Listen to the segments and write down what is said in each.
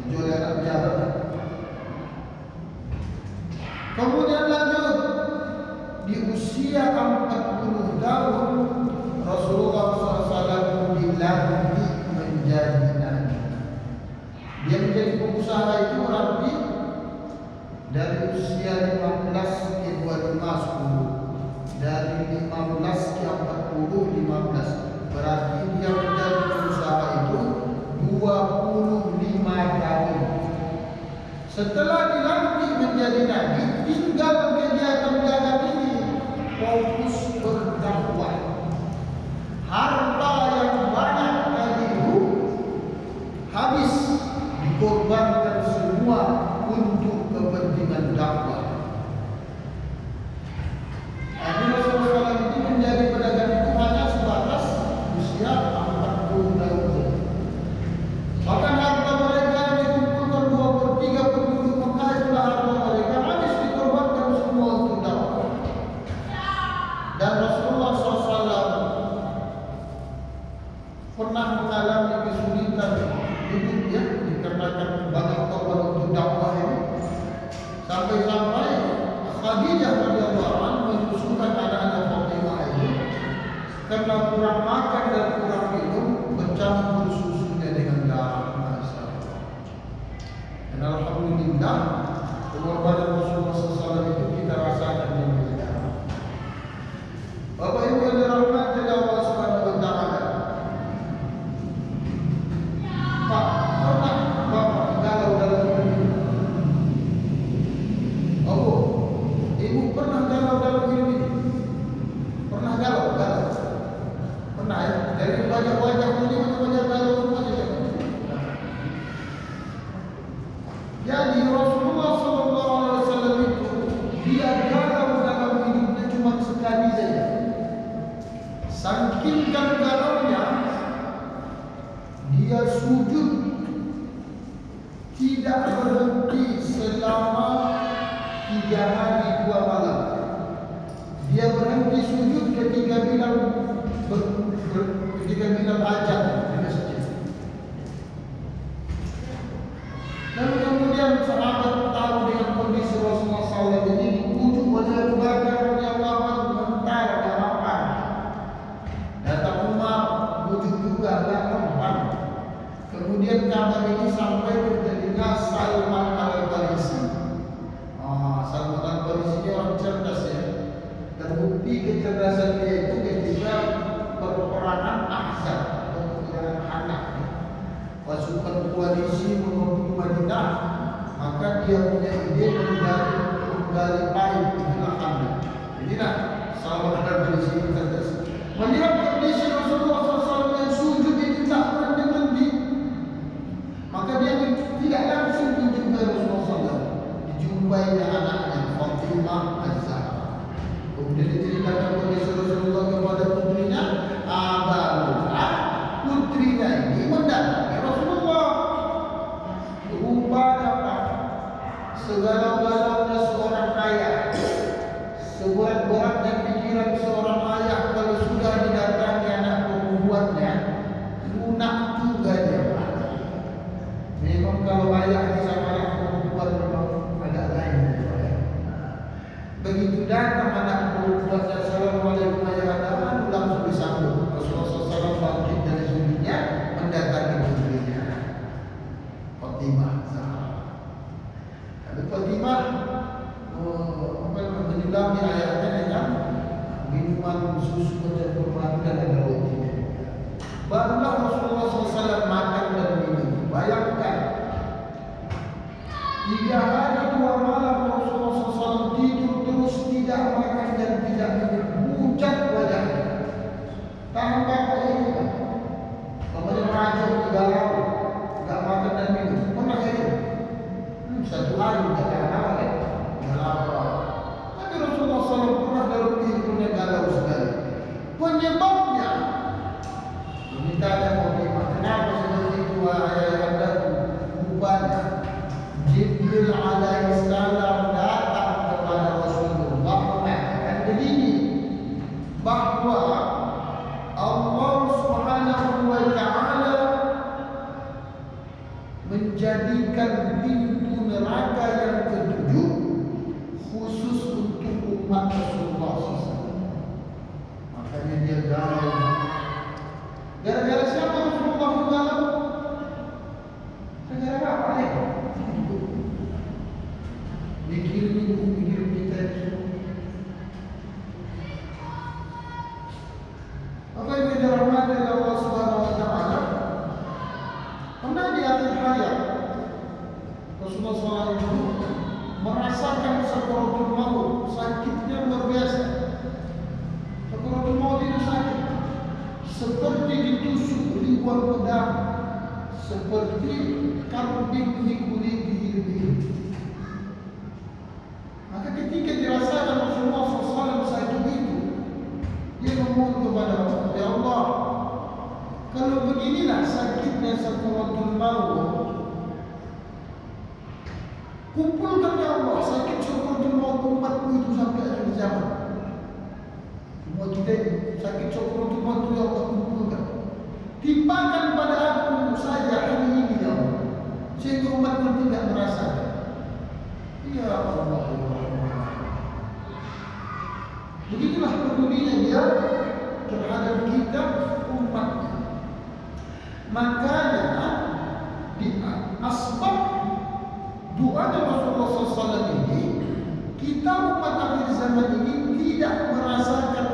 Kecuali anak pejabat. Kemudian lanjut di usia 40 tahun Rasulullah SAW dilantik menjadi nabi. Dia menjadi pengusaha itu berarti dari usia 15 ke 25 10 setelah dilantik menjadi nabi tinggal kegiatan dagang ini fokus berdakwah harta yang banyak tadi itu habis dikorbankan semua untuk kepentingan dakwah. Alhamdulillah pengorbanan Rasulullah itu kita rasakan di sekarang. Bapak Ibu yang dirahmati Allah Subhanahu wa. Pak, pernah galau dalam hidup? Oh, Ibu pernah dia sujud tidak berhenti selama tiga hari dua malam. Dia berhenti sujud ketika Bilal ber, ber, ketika di masjid. Lalu kemudian sahabat Koalisi menuju Madinah, maka dia punya ide menggali menggali parit itulah Hamzah. Inilah Al Farisi ini cerdas. Melihat kondisi Rasulullah SAW yang sujud itu tak berhenti berhenti, maka dia tidak langsung menjumpai Rasulullah SAW. Dijumpainya anaknya Fatimah Az-Zahra. Kemudian diceritakan kondisi Rasulullah kepada putrinya. Ah, putrinya ini mendatangi segala-galanya seorang kaya, seberat-beratnya pikiran seorang ayah kalau sudah didatangi anak perempuannya, namanya, menyelami ayahnya dengan minuman susu macam kurma dan roti. Barulah Rasulullah SAW makan dan minum. Bayangkan Tiga hari dua malam Rasulullah SAW tidur terus tidak makan dan tidak minum. Pucat wajahnya. Gara-gara siapa Rasulullah galau? Gara-gara apa ya? Itu, mikirin kita itu. Apa yang dirahmati oleh Allah Subhanahu wa taala? Pernah di akhir hayat Rasulullah SAW merasakan sakaratul maut, sakitnya luar biasa. Sakaratul maut itu sakit seperti ditusuk ribuan pedang, seperti kambing hidup-hidup. Maka ketika dirasakan Rasulullah SAW sakit itu, dia memohon kepada Allah, Ya Allah, kalau beginilah sakitnya sakaratul maut, kumpulkan ya Allah sakit sakaratul maut umatmu itu sampai akhir zaman. Ini sakit sakaratul maut itu ya Allah kumpulkan. Timpakan pada aku saja hari ini ya Allah, sehingga umatmu tidak merasakan. Ya Allah, ya Allah. Begitulah pedulinya dia terhadap kita umatnya. Makanya di asbab doa Rasulullah SAW ini kita umat akhir zaman ini tidak merasakan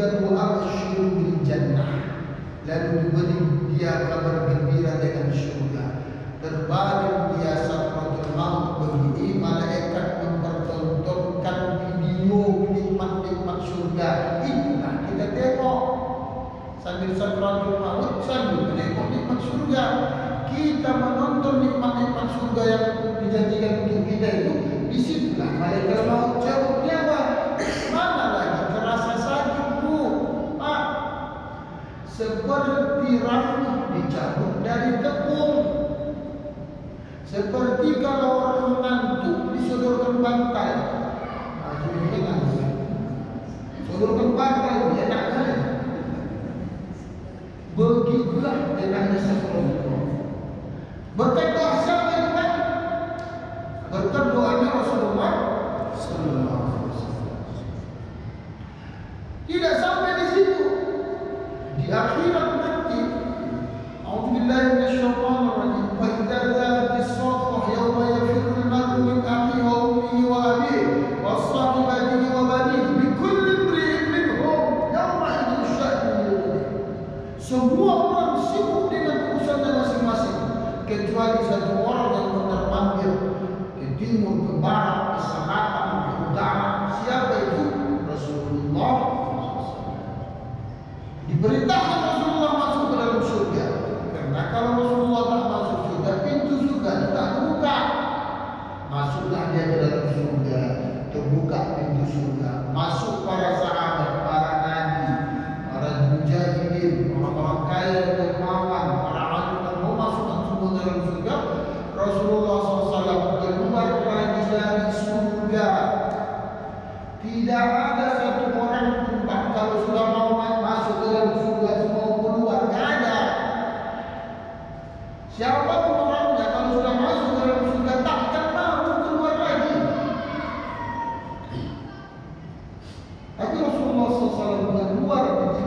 Wa abshiru bil jannah. Lalu diberi dia kabar gembira dengan syurga. Terbaring dia sakratul maut begini malaikat mempertontonkan video nikmat-nikmat surga. Itulah kita tengok sambil sakratul maut sambil menengok nikmat surga. Kita menonton nikmat-nikmat surga yang dijanjikan untuk kita itu. Di situlah malaikat maut cabut nyawa. Mana lagi terasa sakit bu? Ah, seperti rambut dicabut dari tepung. Seperti kalau orang mengantuk disodorkan bantal. Nah, jadi kan Dia enak kan? Begitulah enaknya Berkat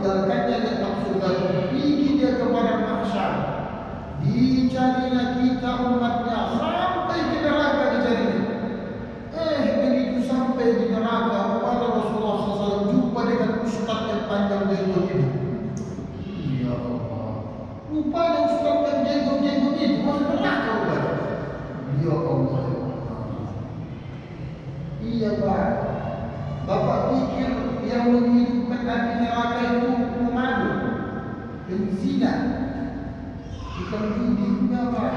mengandalkannya tentang surga pergi dia kepada mahsyar dicarinya kita umatnya sampai ke neraka dicarinya. Eh begitu sampai di neraka kepada Rasulullah SAW jumpa dengan ustaz yang panjang jenggot itu. Ya Allah. Rupanya ustaz yang jenggot-jenggot itu masuk neraka rupanya ya, ya Allah iya Pak. Bapak pikir yang menghidupkan api neraka benzina bukan dirinya pak.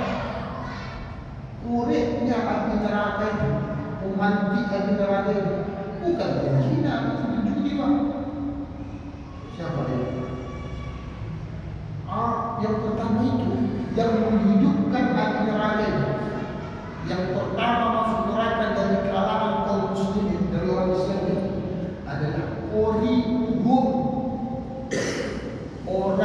Uriknya api neraka itu pemanti api neraka itu bukan benzina menuju pak. Siapa dia? Ah yang pertama itu yang menghidupkan api neraka itu yang pertama